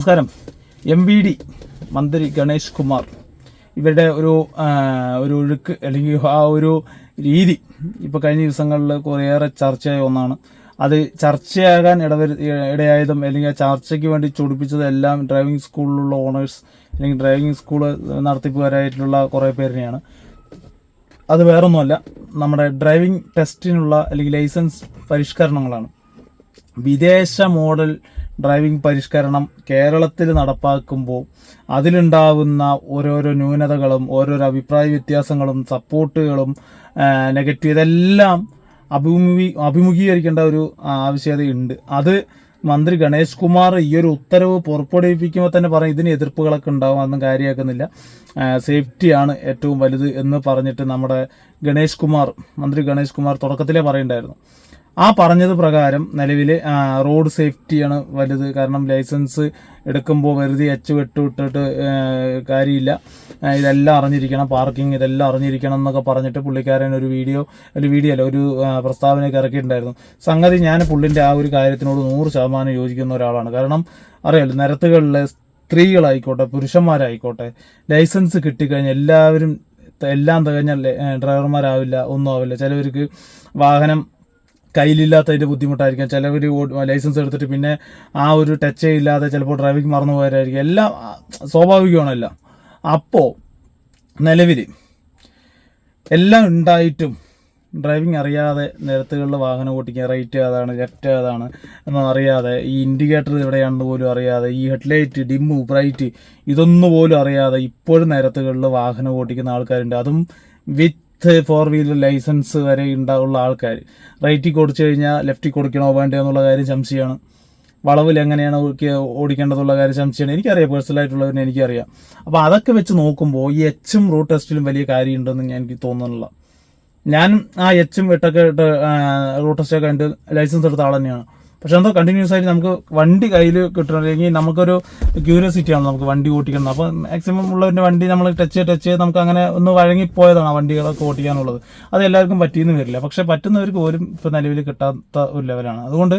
നമസ്കാരം. M V D മന്ത്രി ഗണേഷ് കുമാർ. ഇവരുടെ ഒരു ഒരു ഒഴുക്ക് അല്ലെങ്കിൽ ആ ഒരു രീതി ഇപ്പോൾ കഴിഞ്ഞ ദിവസങ്ങളിൽ കുറേയേറെ ചർച്ചയായ ഒന്നാണ്. അത് ചർച്ചയാകാൻ ഇടവരു ഇടയായതും അല്ലെങ്കിൽ ആ ചർച്ചയ്ക്ക് വേണ്ടി ചൊടിപ്പിച്ചതും എല്ലാം ഡ്രൈവിംഗ് സ്കൂളിലുള്ള ഓണേഴ്സ് അല്ലെങ്കിൽ ഡ്രൈവിംഗ് സ്കൂൾ നടത്തിപ്പുകാരായിട്ടുള്ള കുറേ പേരിനെയാണ്. അത് വേറൊന്നുമല്ല നമ്മുടെ ഡ്രൈവിംഗ് ടെസ്റ്റിനുള്ള അല്ലെങ്കിൽ ലൈസൻസ് പരിഷ്കരണങ്ങളാണ്. വിദേശ മോഡൽ ഡ്രൈവിംഗ് പരിഷ്കരണം കേരളത്തിൽ നടപ്പാക്കുമ്പോൾ അതിലുണ്ടാവുന്ന ഓരോരോ ന്യൂനതകളും ഓരോരോ അഭിപ്രായ വ്യത്യാസങ്ങളും സപ്പോർട്ടുകളും നെഗറ്റീവ് ഇതെല്ലാം അഭിമുഖീ അഭിമുഖീകരിക്കേണ്ട ഒരു ആവശ്യകതയുണ്ട്. അത് മന്ത്രി ഗണേഷ് കുമാർ ഈ ഒരു ഉത്തരവ് പുറപ്പെടുവിപ്പിക്കുമ്പോൾ തന്നെ പറയും ഇതിന് എതിർപ്പുകളൊക്കെ ഉണ്ടാവും അതൊന്നും കാര്യമാക്കുന്നില്ല. സേഫ്റ്റിയാണ് ഏറ്റവും വലുത് എന്ന് പറഞ്ഞിട്ട് നമ്മുടെ ഗണേഷ് കുമാർ മന്ത്രി ഗണേഷ് കുമാർ തുടക്കത്തിലേ പറയുണ്ടായിരുന്നു ആ പറഞ്ഞത് പ്രകാരം നിലവിൽ റോഡ് സേഫ്റ്റിയാണ് വലുത്. കാരണം ലൈസൻസ് എടുക്കുമ്പോൾ വെറുതെ അച്ചു വെട്ടു വിട്ടിട്ട് കാര്യമില്ല. ഇതെല്ലാം അറിഞ്ഞിരിക്കണം. പാർക്കിംഗ് ഇതെല്ലാം അറിഞ്ഞിരിക്കണം എന്നൊക്കെ പറഞ്ഞിട്ട് പുള്ളിക്കാരൻ ഒരു വീഡിയോ ഒരു വീഡിയോ അല്ല ഒരു പ്രസ്താവനയൊക്കെ ഇറക്കിയിട്ടുണ്ടായിരുന്നു. സംഗതി ഞാൻ പുള്ളിന്റെ ആ ഒരു കാര്യത്തിനോട് നൂറ് ശതമാനം യോജിക്കുന്ന ഒരാളാണ്. കാരണം അറിയാലോ നിരത്തുകളിൽ സ്ത്രീകളായിക്കോട്ടെ പുരുഷന്മാരായിക്കോട്ടെ ലൈസൻസ് കിട്ടിക്കഴിഞ്ഞാൽ എല്ലാവരും എല്ലാം തികഞ്ഞ ലെ- ഏ, ഡ്രൈവർമാരാവില്ല ഒന്നും ആവില്ല. ചിലവർക്ക് വാഹനം കയ്യിലില്ലാത്തതിന്റെ ബുദ്ധിമുട്ടായിരിക്കാം. ചിലവർ ലൈസൻസ് എടുത്തിട്ട് പിന്നെ ആ ഒരു ടച്ച് ഇല്ലാതെ ചിലപ്പോൾ ഡ്രൈവിംഗ് മറന്നു പോയവരായിരിക്കും. എല്ലാം ആ, സ്വാഭാവികമാണല്ല അപ്പോൾ നിലവിൽ എല്ലാം ഉണ്ടായിട്ടും ഡ്രൈവിംഗ് അറിയാതെ നിരത്തുകളിൽ വാഹനം ഓടിക്കുക റൈറ്റ് ഏതാണ് ലെഫ്റ്റ് ഏതാണ് എന്നൊന്നും അറിയാതെ ഈ ഇൻഡിക്കേറ്റർ എവിടെയാണെന്ന് പോലും അറിയാതെ ഈ ഹെഡ്ലൈറ്റ് ഡിമ്മ് ബ്രൈറ്റ് ഇതൊന്നും പോലും അറിയാതെ ഇപ്പോഴും നിരത്തുകളിൽ വാഹനം ഓടിക്കുന്ന ആൾക്കാരുണ്ട്. അതും വിത്ത് ഫോർ വീലർ ലൈസൻസ് വരെ ഉണ്ടാവുള്ള ആൾക്കാർ. റൈറ്റിൽ കൊടുത്തു കഴിഞ്ഞാൽ ലെഫ്റ്റിൽ കൊടുക്കണോ വേണ്ടോ എന്നുള്ള കാര്യം സംശയമാണ്. വളവിൽ എങ്ങനെയാണ് ഓടിക്കേണ്ടതുള്ള കാര്യം സംശയമാണ്. എനിക്കറിയാം പേഴ്സണലായിട്ടുള്ളവരെ എനിക്കറിയാം. അപ്പോൾ അതൊക്കെ വെച്ച് നോക്കുമ്പോൾ ഈ എച്ചും റൂട്ട് ടെസ്റ്റിലും വലിയ കാര്യമുണ്ടെന്ന് ഞാൻ എനിക്ക് തോന്നുന്നില്ല. ഞാൻ ആ എച്ചും എട്ടൊക്കെ റൂട്ട് ടെസ്റ്റൊക്കെ കണ്ട് ലൈസൻസ് എടുത്ത ആൾ തന്നെയാണ്. പക്ഷെ എന്തോ കണ്ടിന്യൂസ് ആയിട്ട് നമുക്ക് വണ്ടി കയ്യിൽ കിട്ടണമെങ്കിൽ നമുക്കൊരു ക്യൂരിയോസിറ്റി ആണ് നമുക്ക് വണ്ടി ഓടിക്കണം അപ്പോൾ മാക്സിമം ഉള്ളവരുടെ വണ്ടി നമ്മൾ ടച്ച് ടച്ച് ചെയ്ത് നമുക്ക് അങ്ങനെ ഒന്ന് വഴങ്ങി പോയതാണ് വണ്ടികളൊക്കെ ഓടിക്കാനുള്ളത് അത് എല്ലാവർക്കും പറ്റിയെന്ന് വരില്ല. പക്ഷെ പറ്റുന്നവർക്ക് പോലും ഇപ്പോൾ നിലവിൽ കിട്ടാത്ത ഒരു ലെവലാണ് അതുകൊണ്ട്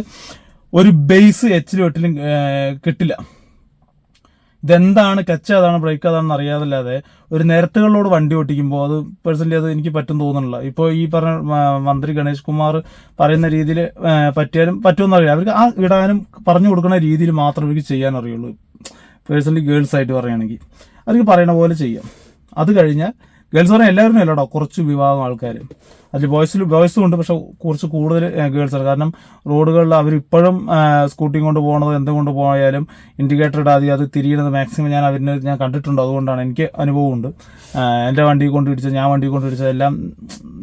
ഒരു ബേസ് എച്ചിലും എട്ടിലും കിട്ടില്ല. ഇതെന്താണ് കച്ച് അതാണ് ബ്രേക്ക് അതാണെന്ന് അറിയാതല്ലാതെ ഒരു നിരത്തുകളിലോട് വണ്ടി ഓട്ടിക്കുമ്പോൾ അത് പേഴ്സണലി അത് എനിക്ക് പറ്റും തോന്നുന്നില്ല. ഇപ്പോൾ ഈ പറഞ്ഞ മന്ത്രി ഗണേഷ് കുമാർ പറയുന്ന രീതിയിൽ പറ്റിയാലും പറ്റുമെന്ന് അറിയാം അവർക്ക് ആ ഇടാനും പറഞ്ഞു കൊടുക്കുന്ന രീതിയിൽ മാത്രമേ അവർക്ക് ചെയ്യാൻ അറിയുള്ളൂ. പേഴ്സണലി ഗേൾസ് ആയിട്ട് പറയുകയാണെങ്കിൽ. അവർക്ക് പറയണ പോലെ ചെയ്യാം. അത് കഴിഞ്ഞാൽ ഗേൾസ് പറഞ്ഞാൽ എല്ലാവരും അല്ലടോ കുറച്ച് വിഭാഗം ആൾക്കാർ അതിൽ ബോയ്സിൽ ബോയ്സും ഉണ്ട് പക്ഷെ കുറച്ച് കൂടുതൽ ഗേൾസ് ആണ്. കാരണം റോഡുകളിൽ അവർ ഇപ്പോഴും കൊണ്ട് പോകുന്നത് എന്തുകൊണ്ട് പോയാലും ഇൻഡിക്കേറ്റർ ഇടാതെ അത് തിരിയുന്നത് മാക്സിമം ഞാൻ അവരിന് ഞാൻ കണ്ടിട്ടുണ്ട്. അതുകൊണ്ടാണ് എനിക്ക് അനുഭവമുണ്ട് എന്റെ വണ്ടി കൊണ്ട് ഇടിച്ചത് ഞാൻ വണ്ടി കൊണ്ട് ഇടിച്ചത് എല്ലാം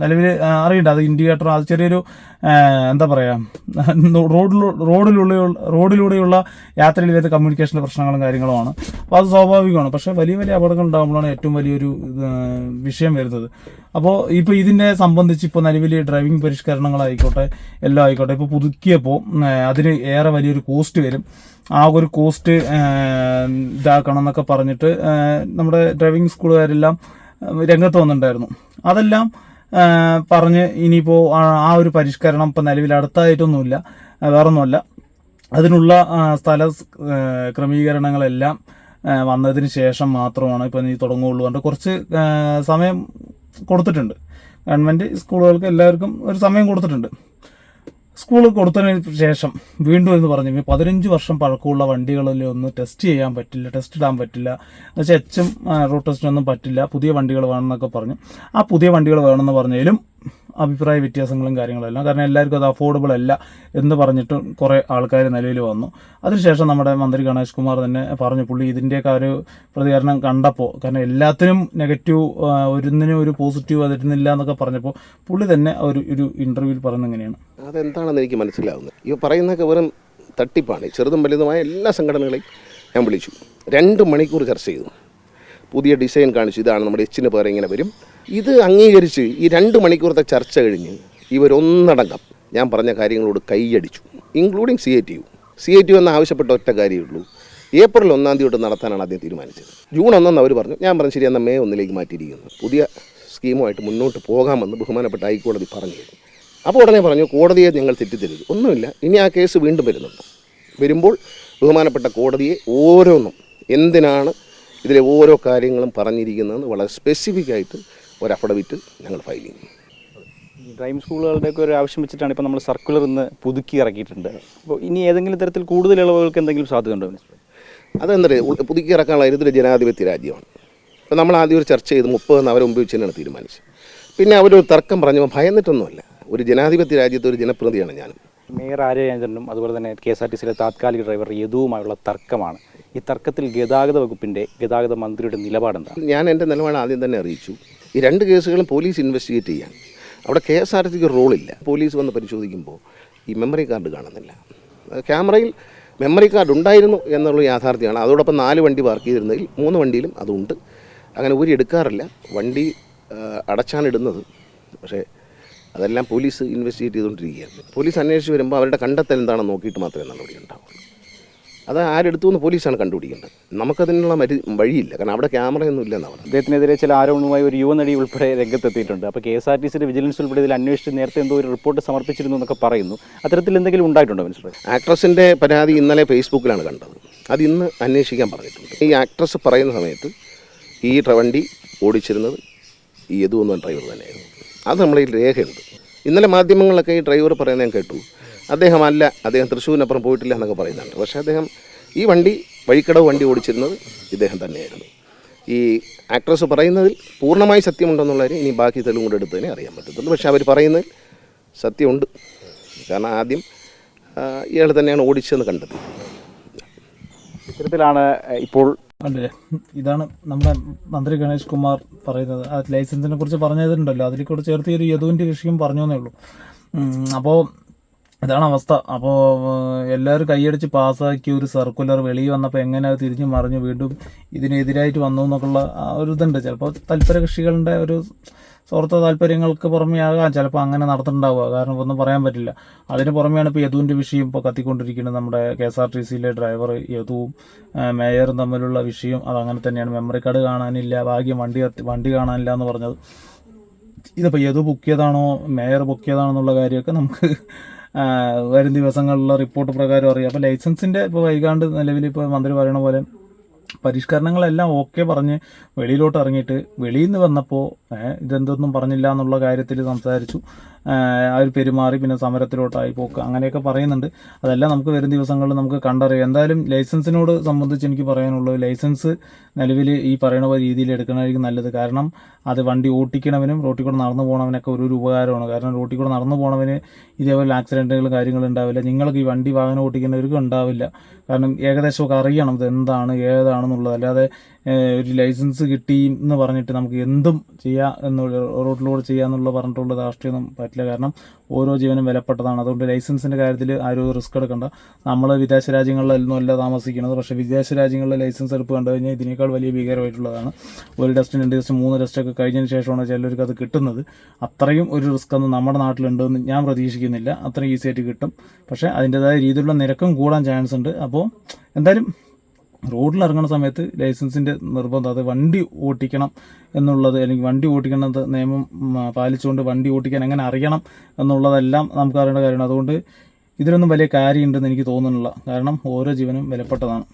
നിലവിൽ അറിയണ്ട. അത് ഇൻഡിക്കേറ്റർ അത് ചെറിയൊരു എന്താ പറയുക റോഡിലൂ റോഡിലുള്ള റോഡിലൂടെയുള്ള യാത്രയിൽ വരുന്ന കമ്മ്യൂണിക്കേഷന്റെ പ്രശ്നങ്ങളും കാര്യങ്ങളുമാണ്. അപ്പോൾ അത് സ്വാഭാവികമാണ്. പക്ഷേ വലിയ വലിയ അപകടങ്ങൾ ഉണ്ടാകുമ്പോഴാണ് ഏറ്റവും വലിയൊരു വിഷയം വരുന്നത്. അപ്പോൾ ഇപ്പോൾ ഇതിനെ സംബന്ധിച്ച് ഇപ്പോൾ നിലവിൽ ഡ്രൈവിംഗ് പരിഷ്കരണങ്ങളായിക്കോട്ടെ എല്ലാം ആയിക്കോട്ടെ ഇപ്പോൾ പുതുക്കിയപ്പോൾ അതിന് ഏറെ വലിയൊരു കോസ്റ്റ് വരും. ആ ഒരു കോസ്റ്റ് ഇതാക്കണം എന്നൊക്കെ പറഞ്ഞിട്ട് നമ്മുടെ ഡ്രൈവിംഗ് സ്കൂളുകാരെല്ലാം രംഗത്ത് വന്നിട്ടുണ്ടായിരുന്നു. അതെല്ലാം പറഞ്ഞ് ഇനിയിപ്പോൾ ആ- ഒരു പരിഷ്കരണം ഇപ്പം നിലവിൽ അടുത്തായിട്ടൊന്നുമില്ല. വേറൊന്നുമല്ല. അതിനുള്ള സ്ഥല ക്രമീകരണങ്ങളെല്ലാം വന്നതിന് ശേഷം മാത്രമാണ് ഇപ്പം നീ തുടങ്ങുകയുള്ളൂ അതുകൊണ്ട് കുറച്ച് സമയം കൊടുത്തിട്ടുണ്ട്. ഗവൺമെന്റ് സ്കൂളുകൾക്ക് എല്ലാവർക്കും ഒരു സമയം കൊടുത്തിട്ടുണ്ട്. സ്കൂൾ കൊടുത്തതിന് ശേഷം വീണ്ടും എന്ന് പറഞ്ഞു പതിനഞ്ച് വർഷം പഴക്കമുള്ള വണ്ടികളിൽ ടെസ്റ്റ് ചെയ്യാൻ പറ്റില്ല ടെസ്റ്റ് ഇടാൻ പറ്റില്ല. എന്നുവെച്ചാൽ എച്ചും റോഡ് ടെസ്റ്റിനൊന്നും പറ്റില്ല. പുതിയ വണ്ടികൾ വേണമെന്നൊക്കെ പറഞ്ഞു. ആ പുതിയ വണ്ടികൾ വേണമെന്ന് പറഞ്ഞാലും അഭിപ്രായ വ്യത്യാസങ്ങളും കാര്യങ്ങളെല്ലാം കാരണം എല്ലാവർക്കും അത് അഫോർഡബിൾ അല്ല എന്ന് പറഞ്ഞിട്ട് കുറേ ആൾക്കാർ നിലവിൽ വന്നു. അതിനുശേഷം നമ്മുടെ മന്ത്രി ഗണേഷ് കുമാർ തന്നെ പറഞ്ഞു പുള്ളി ഇതിന്റെയൊക്കെ ഒരു പ്രതികരണം കണ്ടപ്പോൾ കാരണം എല്ലാത്തിനും നെഗറ്റീവ് ഒരുന്നിനും ഒരു പോസിറ്റീവ് വരുന്നില്ല എന്നൊക്കെ പറഞ്ഞപ്പോൾ പുള്ളി തന്നെ ഒരു ഒരു ഇന്റർവ്യൂവിൽ പറയുന്നത് എങ്ങനെയാണ് അതെന്താണെന്ന് എനിക്ക് മനസ്സിലാവുന്നത്. ഈ പറയുന്നതൊക്കെ വെറും തട്ടിപ്പാണ്. ചെറുതും വലുതുമായ എല്ലാ സംഘടനകളെയും ഞാൻ വിളിച്ചു. രണ്ട് മണിക്കൂർ ചർച്ച ചെയ്തു. പുതിയ ഡിസൈൻ കാണിച്ചു. ഇതാണ് നമ്മുടെ എച്ചിന് പേരെ ഇങ്ങനെ വരും. ഇത് അംഗീകരിച്ച് ഈ രണ്ട് മണിക്കൂറത്തെ ചർച്ച കഴിഞ്ഞ് ഇവരൊന്നടങ്കം ഞാൻ പറഞ്ഞ കാര്യങ്ങളോട് കൈയടിച്ചു. Including C A T U. C A T U എന്ന് ആവശ്യപ്പെട്ട ഒറ്റ കാര്യമുള്ളൂ. ഏപ്രിൽ ഒന്നാം തീയതി തൊട്ട് നടത്താനാണ് ആദ്യം തീരുമാനിച്ചത്. ജൂൺ ഒന്നെന്ന് അവർ പറഞ്ഞു. ഞാൻ പറഞ്ഞു ശരി എന്നാൽ മെയ് ഒന്നിലേക്ക് മാറ്റിയിരിക്കുന്നു. പുതിയ സ്കീമുമായിട്ട് മുന്നോട്ട് പോകാമെന്ന് ബഹുമാനപ്പെട്ട ഹൈക്കോടതി പറഞ്ഞു അപ്പോൾ ഉടനെ പറഞ്ഞു കോടതിയെ ഞങ്ങൾ തെറ്റിദ്ധരുത് ഒന്നുമില്ല. ഇനി ആ കേസ് വീണ്ടും വരുന്നുണ്ട്. വരുമ്പോൾ ബഹുമാനപ്പെട്ട കോടതിയെ ഓരോന്നും എന്തിനാണ് ഇതിലെ ഓരോ കാര്യങ്ങളും പറഞ്ഞിരിക്കുന്നതെന്ന് വളരെ സ്പെസിഫിക് ആയിട്ട് ഒരു അഫിഡവിറ്റ് ഞങ്ങൾ ഫയൽ ചെയ്യും. ഡ്രൈം ഡ്രൈവിംഗ് സ്കൂളുകളുടെയൊക്കെ ഒരു ആവശ്യം വെച്ചിട്ടാണ് ഇപ്പോൾ നമ്മൾ സർക്കുലർ ഇന്ന് പുതുക്കി ഇറക്കിയിട്ടുണ്ട്. അപ്പോൾ ഇനി ഏതെങ്കിലും തരത്തിൽ കൂടുതൽ ഇളവുകൾക്ക് എന്തെങ്കിലും സാധ്യതയുണ്ടോ അതെന്താ പുതുക്കി ഇറക്കാനുള്ള ഇതൊരു ജനാധിപത്യ രാജ്യമാണ്. അപ്പോൾ നമ്മൾ ആദ്യം ഒരു ചർച്ച ചെയ്ത് മുപ്പത് മുമ്പ് വെച്ച് തന്നെയാണ് തീരുമാനിച്ചത്. പിന്നെ അവരൊരു തർക്കം പറഞ്ഞപ്പോൾ ഭയന്നിട്ടൊന്നുമല്ല. ഒരു ജനാധിപത്യ രാജ്യത്തെ ഒരു ജനപ്രതിയാണ് ഞാൻ മേയർ ആര്യചന്ദ്രനും അതുപോലെ തന്നെ കെ എസ് ആർ ടി സിയിലെ താത്കാലിക ഡ്രൈവർ യദുവുമായുള്ള തർക്കമാണ്. ഈ തർക്കത്തിൽ ഗതാഗത വകുപ്പിന്റെ ഗതാഗത മന്ത്രിയുടെ നിലപാടെന്താണ് ഞാൻ എന്റെ നിലപാട് ആദ്യം തന്നെ അറിയിച്ചു. ഈ രണ്ട് കേസുകളും പോലീസ് ഇൻവെസ്റ്റിഗേറ്റ് ചെയ്യാൻ. അവിടെ കെ എസ് ആർ ടിക്ക് റോളില്ല പോലീസ് വന്ന് പരിശോധിക്കുമ്പോൾ ഈ മെമ്മറി കാർഡ് കാണുന്നില്ല. ക്യാമറയിൽ മെമ്മറി കാർഡ് ഉണ്ടായിരുന്നു എന്നുള്ള യാഥാർത്ഥ്യമാണ്. അതോടൊപ്പം നാല് വണ്ടി പാർക്ക് ചെയ്തിരുന്നതിൽ മൂന്ന് വണ്ടിയിലും അതുണ്ട്. അങ്ങനെ ഊരി എടുക്കാറില്ല. വണ്ടി അടച്ചാണ് ഇടുന്നത്. പക്ഷേ അതെല്ലാം പോലീസ് ഇൻവെസ്റ്റിഗേറ്റ് ചെയ്തുകൊണ്ടിരിക്കുകയാണ്. പോലീസ് അന്വേഷിച്ച് വരുമ്പോൾ അവരുടെ കണ്ടെത്തൽ എന്താണെന്ന് നോക്കിയിട്ട് മാത്രമേ നടപടി ഉണ്ടാവുള്ളൂ. അത് ആരെടുത്തു എന്ന് പോലീസാണ് കണ്ടുപിടിക്കേണ്ടത്? നമുക്കതിനുള്ള മരി വഴിയില്ല. കാരണം അവിടെ ക്യാമറയൊന്നും ഇല്ലെന്ന് പറഞ്ഞു അദ്ദേഹത്തിനെതിരെ ചില ആരോപണവുമായി ഒരു യുവനടി ഉൾപ്പെടെ രംഗത്തെത്തിയിട്ടുണ്ട്. അപ്പോൾ കെ എസ് ആർ ടി സിയുടെ വിജിലൻസ് ഉൾപ്പെടെ ഇതിൽ അന്വേഷിച്ച് നേരത്തെ എന്തോ ഒരു റിപ്പോർട്ട് സമർപ്പിച്ചിരുന്നു എന്നൊക്കെ പറയുന്നു. അത്തരത്തിൽ എന്തെങ്കിലും ഉണ്ടായിട്ടുണ്ടോ മിനിസ്റ്റർ ആക്ട്രസിന്റെ പരാതി ഇന്നലെ ഫേസ്ബുക്കിലാണ് കണ്ടത്. അത് ഇന്ന് അന്വേഷിക്കാൻ പറഞ്ഞിട്ടുണ്ട്. ഈ ആക്ട്രസ് പറയുന്ന സമയത്ത് ഈ ട്രവണ്ടി ഓടിച്ചിരുന്നത് ഈ യദു എന്ന ഡ്രൈവർ തന്നെയായിരുന്നു. അത് നമ്മളെ ഈ രേഖയുണ്ട്. ഇന്നലെ മാധ്യമങ്ങളൊക്കെ ഈ ഡ്രൈവർ പറയുന്നത് ഞാൻ കേട്ടു. അദ്ദേഹം അല്ല അദ്ദേഹം തൃശ്ശൂരിനപ്പുറം പോയിട്ടില്ല എന്നൊക്കെ പറയുന്നുണ്ട്. പക്ഷേ അദ്ദേഹം ഈ വണ്ടി വഴിക്കടവ് വണ്ടി ഓടിച്ചിരുന്നത് ഇദ്ദേഹം തന്നെയായിരുന്നു. ഈ ആക്ട്രസ് പറയുന്നതിൽ പൂർണമായി സത്യമുണ്ടെന്നുള്ള കാര്യം ഇനി ബാക്കി തെളിവും കൂടെ എടുത്ത് തന്നെ അറിയാൻ പറ്റത്തുള്ളൂ. പക്ഷേ അവർ പറയുന്നതിൽ സത്യമുണ്ട്. കാരണം ആദ്യം ഇയാൾ തന്നെയാണ് ഓടിച്ചതെന്ന് കണ്ടെത്തി ഇത്തരത്തിലാണ് ഇപ്പോൾ കണ്ടില്ലേ ഇതാണ് നമ്മുടെ മന്ത്രി ഗണേഷ് കുമാർ പറയുന്നത്. ആ ലൈസൻസിനെ കുറിച്ച് പറഞ്ഞതുണ്ടല്ലോ. അതിൽ കൂടെ ചേർത്ത് ഒരു യദുവിന്റെ വിഷയം പറഞ്ഞു എന്നേ ഉള്ളൂ അപ്പോൾ ഇതാണ് അവസ്ഥ. അപ്പോൾ എല്ലാവരും കൈയടിച്ച് പാസ്സാക്കിയ ഒരു സർക്കുലർ വെളിയിൽ വന്നപ്പോൾ എങ്ങനെ അത് തിരിഞ്ഞു മറിഞ്ഞു വീണ്ടും ഇതിനെതിരായിട്ട് വന്നു എന്നൊക്കെയുള്ള ഒരു ഇതുണ്ട്. ചിലപ്പോൾ തൽപര കക്ഷികളുടെ ഒരു സ്വാർത്ഥ താല്പര്യങ്ങൾക്ക് പുറമേ ആകാം ചിലപ്പോൾ അങ്ങനെ നടത്തുന്നുണ്ടാവുക കാരണം ഒന്നും പറയാൻ പറ്റില്ല. അതിന് പുറമെയാണ് ഇപ്പോൾ യദുവിന്റെ വിഷയം ഇപ്പോൾ കത്തിക്കൊണ്ടിരിക്കുന്നത്. നമ്മുടെ കെ എസ് ആർ ടി സിയിലെ ഡ്രൈവർ യദുവും മേയറും തമ്മിലുള്ള വിഷയം അതങ്ങനെ തന്നെയാണ്. മെമ്മറി കാർഡ് കാണാനില്ല ഭാഗ്യം വണ്ടി വണ്ടി കാണാനില്ല എന്ന് പറഞ്ഞത്. ഇതിപ്പോൾ യദു ബുക്ക് ചെയ്താണോ മേയർ ബുക്ക് ചെയ്താണോ എന്നുള്ള കാര്യമൊക്കെ നമുക്ക് വരും ദിവസങ്ങളിലുള്ള റിപ്പോർട്ട് പ്രകാരം അറിയാം. അപ്പോൾ ലൈസൻസിന്റെ ഇപ്പോൾ വൈകാണ്ട് നിലവിൽ ഇപ്പോൾ മന്ത്രി പറയണ പോലെ പരിഷ്കരണങ്ങളെല്ലാം ഓക്കെ പറഞ്ഞ് വെളിയിലോട്ട് ഇറങ്ങിയിട്ട് വെളിയിൽ നിന്ന് വന്നപ്പോൾ ഇതെന്തൊന്നും പറഞ്ഞില്ല എന്നുള്ള കാര്യത്തിൽ സംസാരിച്ചു. അവർ പെരുമാറി പിന്നെ സമരത്തിലോട്ടായി പോക്ക്. അങ്ങനെയൊക്കെ പറയുന്നുണ്ട്. അതെല്ലാം നമുക്ക് വരും ദിവസങ്ങളിൽ നമുക്ക് കണ്ടറിയാം. എന്തായാലും ലൈസൻസിനോട് സംബന്ധിച്ച് എനിക്ക് പറയാനുള്ളത് ലൈസൻസ് നിലവിൽ ഈ പറയുന്ന രീതിയിൽ എടുക്കണമായിരിക്കും നല്ലത്. കാരണം അത് വണ്ടി ഓട്ടിക്കണവനും റോട്ടിൽ കൂടെ നടന്നു പോകണവനൊക്കെ ഒരു ഉപകാരമാണ്. കാരണം റോട്ടിൽ കൂടെ നടന്നു പോകണവന് ഇതേപോലെ ആക്സിഡന്റുകളും കാര്യങ്ങളും ഉണ്ടാവില്ല. നിങ്ങൾക്ക് ഈ വണ്ടി വാഹനം ഓട്ടിക്കുന്നവർക്കും ഉണ്ടാവില്ല. കാരണം ഏകദേശമൊക്കെ അറിയണം ഇത് എന്താണ് ഏതാണെന്നുള്ളത്. അല്ലാതെ ഒരു ലൈസൻസ് കിട്ടി എന്ന് പറഞ്ഞിട്ട് നമുക്ക് എന്തും ചെയ്യാം എന്നുള്ള റോഡിലൂടെ ചെയ്യാന്നുള്ള പറഞ്ഞിട്ടുള്ള രാഷ്ട്രീയമൊന്നും പറ്റില്ല. കാരണം ഓരോ ജീവനും വിലപ്പെട്ടതാണ്. അതുകൊണ്ട് ലൈസൻസിന്റെ കാര്യത്തിൽ ആരും റിസ്ക് എടുക്കണ്ട. നമ്മൾ വിദേശ രാജ്യങ്ങളിലൊന്നും അല്ല താമസിക്കുന്നത്. പക്ഷേ വിദേശ രാജ്യങ്ങളിലെ ലൈസൻസ് എടുപ്പ് കണ്ടു കഴിഞ്ഞാൽ ഇതിനേക്കാൾ വലിയ ഭീകരമായിട്ടുള്ളതാണ്. ഒരു ടെസ്റ്റ് രണ്ട് ടെസ്റ്റ് മൂന്ന് ടെസ്റ്റൊക്കെ കഴിഞ്ഞതിന് ശേഷമാണ് ചിലർക്ക് അത് കിട്ടുന്നത്. അത്രയും ഒരു റിസ്ക് ഒന്നും നമ്മുടെ നാട്ടിലുണ്ടെന്ന് ഞാൻ പ്രതീക്ഷിക്കുന്നില്ല. അത്രയും ഈസി ആയിട്ട് കിട്ടും. പക്ഷേ അതിന്റെതായ രീതിയിലുള്ള നിരക്കും കൂടാൻ ചാൻസ് ഉണ്ട്. അപ്പോൾ എന്തായാലും റോഡിൽ ഇറങ്ങുന്ന സമയത്ത് ലൈസൻസിന്റെ നിർബന്ധം അത് വണ്ടി ഓട്ടിക്കണം എന്നുള്ളത് അല്ലെങ്കിൽ വണ്ടി ഓട്ടിക്കണത് നിയമം പാലിച്ചുകൊണ്ട് വണ്ടി ഓട്ടിക്കാൻ എങ്ങനെ അറിയണം എന്നുള്ളതെല്ലാം നമുക്ക് അറിയേണ്ട കാര്യമാണ്. അതുകൊണ്ട് ഇതിലൊന്നും വലിയ കാര്യമുണ്ടെന്ന് എനിക്ക് തോന്നുന്നില്ല. കാരണം ഓരോ ജീവനും വിലപ്പെട്ടതാണ്.